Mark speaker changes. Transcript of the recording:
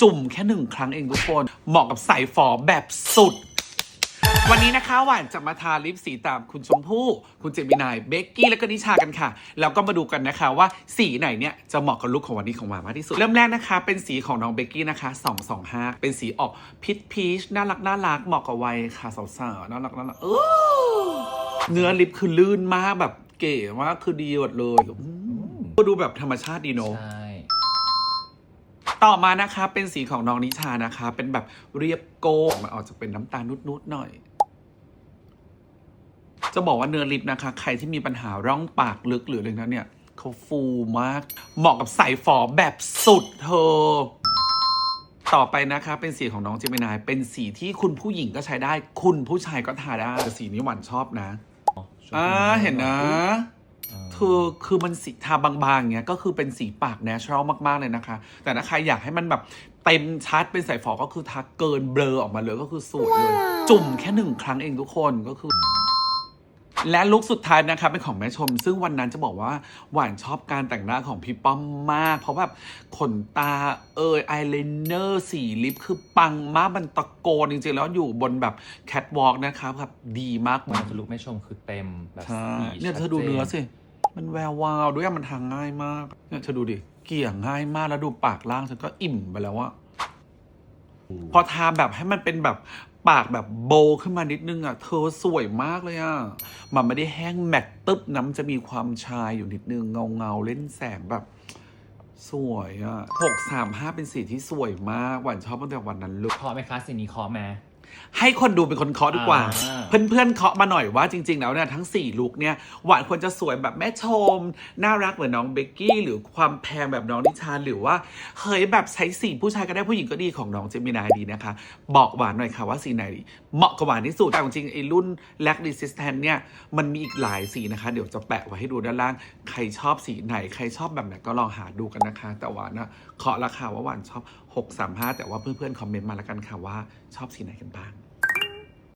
Speaker 1: จุ่มแค่หนึ่งครั้งเองทุกคน เหมาะกับใส่ฝอแบบสุด วันนี้นะคะหวานจะมาทาลิปสีตามคุณชมพู่คุณเจมินายเบกกี้และก็นิชากันค่ะ แล้วก็มาดูกันนะคะว่าสีไหนเนี่ยจะเหมาะกับลุคของวันนี้ของหวานมากที่สุด เริ่มแรกนะคะ เป็นสีของน้องเบกกี้นะคะ225 เป็นสีออกพิชพีชน่ารักน่ารักเหมาะกับวัยค่ะสาวๆน่ารักน่ารักเออเนื้อลิปคือลื่นมากแบบเก๋มากคือดีหมดเลยอืมดูแบบธรรมชาติดีเนอะ
Speaker 2: ใช่
Speaker 1: ต่อมานะคะเป็นสีของน้องนิชานะคะ เป็นแบบเรียบโก้มันออกจะเป็นน้ำตาลนุดๆหน่อย จะบอกว่าเนื้อลิปนะคะ ใครที่มีปัญหาร่องปากลึกหรืออะไรนั้นเนี่ยเขาฟูมาก เหมาะกับใส่ฝอแบบสุดเธอต่อไปนะคะเป็นสีของน้องเจมินายเป็นสีที่คุณผู้หญิงก็ใช้ได้ คุณผู้ชายก็ทาได้แต่สีนี้หวานชอบนะอ่าเห็นนะ คือคือมันสีทาบางๆเงี้ยก็คือเป็นสีปาก n น t u r a l มากๆเลยนะคะ แต่ถ้าใครอยากให้มันแบบเต็มชัดเป็นสายฝอก็คือทาเกินเบลอออกมาเลยก็คือสวยเลย จุ่มแค่หนึ่งครั้งเองทุกคนก็คือและลุคสุดท้ายนะคะเป็นของแม่ชม ซึ่งวันนั้นจะบอกว่าหวานชอบการแต่งหน้าของพี่ป้อมมาก เพราะแบบขนตาเอยอายไลเนอร์สีลิปคือปังมากมันตะโกนจริงๆ แล้วอยู่บนแบบแคทวอล์กนะคะแบบดีมาก
Speaker 2: มันคือลุกไม่ชมคือเต็มแบบ
Speaker 1: ใช่
Speaker 2: สี
Speaker 1: เนี่ย
Speaker 2: ชั
Speaker 1: เธอดู
Speaker 2: จ
Speaker 1: เนื้อสิ มันแวววาวด้วยอะมันทางง่ายมากเนี่ยเธอดูดิเกลี่ยง่ายมากแล้วดูปากล่างฉันก็อิ่มไปแล้วอะพอทาแบบให้มันเป็นแบบปากแบบโบว์ขึ้นมานิดนึงอะเธอสวยมากเลยอะมันไม่ได้แห้งแมตต์ตึ๊บน้ำจะมีความชายอยู่นิดนึงเงาเงาๆเล่นแสงแบบสวยอะหกสามห้าเป็นสีที่สวยมากหวานชอบตั้งแต่วันนั้นเลย
Speaker 2: เคาะไหมคะสีนี้เคาะไหม
Speaker 1: ให้คนดูเป็นคนเคาะดีกว่า
Speaker 2: อ่า
Speaker 1: เพื่อนๆเคาะมาหน่อยว่าจริง ๆ แล้วเนี่ยทั้ง 4 ลุคเนี่ยหวานควรจะสวยแบบแม่ชม น่ารักเหมือนน้องเบกกี้ หรือความแพงแบบน้องนิชาหรือว่าเฮ้ยแบบใช้สีผู้ชายก็ได้ผู้หญิงก็ดีของน้องเจมินายดีนะคะ บอกหวานหน่อยค่ะว่าสีไหนเหมาะกับหวานที่สุดแต่จริงๆไอ้รุ่น l a c Resistant เนี่ยมันมีอีกหลายสีนะคะ เดี๋ยวจะแปะไว้ให้ดูด้านล่าง ใครชอบสีไหน ใครชอบแบบไหนก็ลองหาดูกันนะคะ แต่หวานนะเคาะราคาว่าหวานชอบ 635 แต่ว่าเพื่อนๆ คอมเมนต์มาแล้วกันค่ะว่าชอบสีไหนกันบ้าง